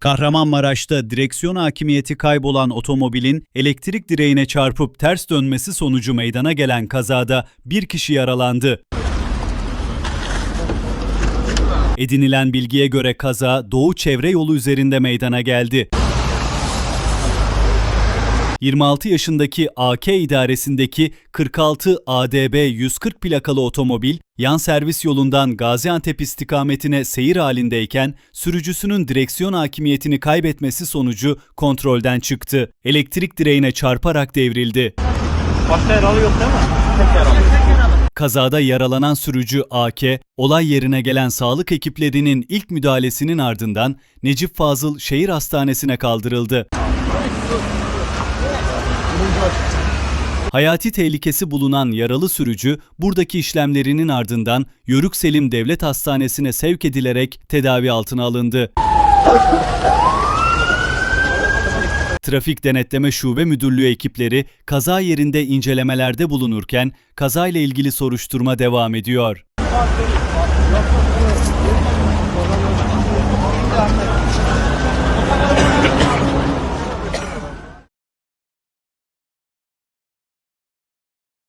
Kahramanmaraş'ta direksiyon hakimiyeti kaybolan otomobilin elektrik direğine çarpıp ters dönmesi sonucu meydana gelen kazada bir kişi yaralandı. Edinilen bilgiye göre kaza Doğu Çevre Yolu üzerinde meydana geldi. 26 yaşındaki AK idaresindeki 46 ADB 140 plakalı otomobil yan servis yolundan Gaziantep istikametine seyir halindeyken sürücüsünün direksiyon hakimiyetini kaybetmesi sonucu kontrolden çıktı. Elektrik direğine çarparak devrildi. Başka yaralı yok değil mi? Tek yaralı. Kazada yaralanan sürücü AK, olay yerine gelen sağlık ekiplerinin ilk müdahalesinin ardından Necip Fazıl Şehir Hastanesi'ne kaldırıldı. Hayati tehlikesi bulunan yaralı sürücü buradaki işlemlerinin ardından Yörük Selim Devlet Hastanesi'ne sevk edilerek tedavi altına alındı. Trafik Denetleme Şube Müdürlüğü ekipleri kaza yerinde incelemelerde bulunurken kazayla ilgili soruşturma devam ediyor.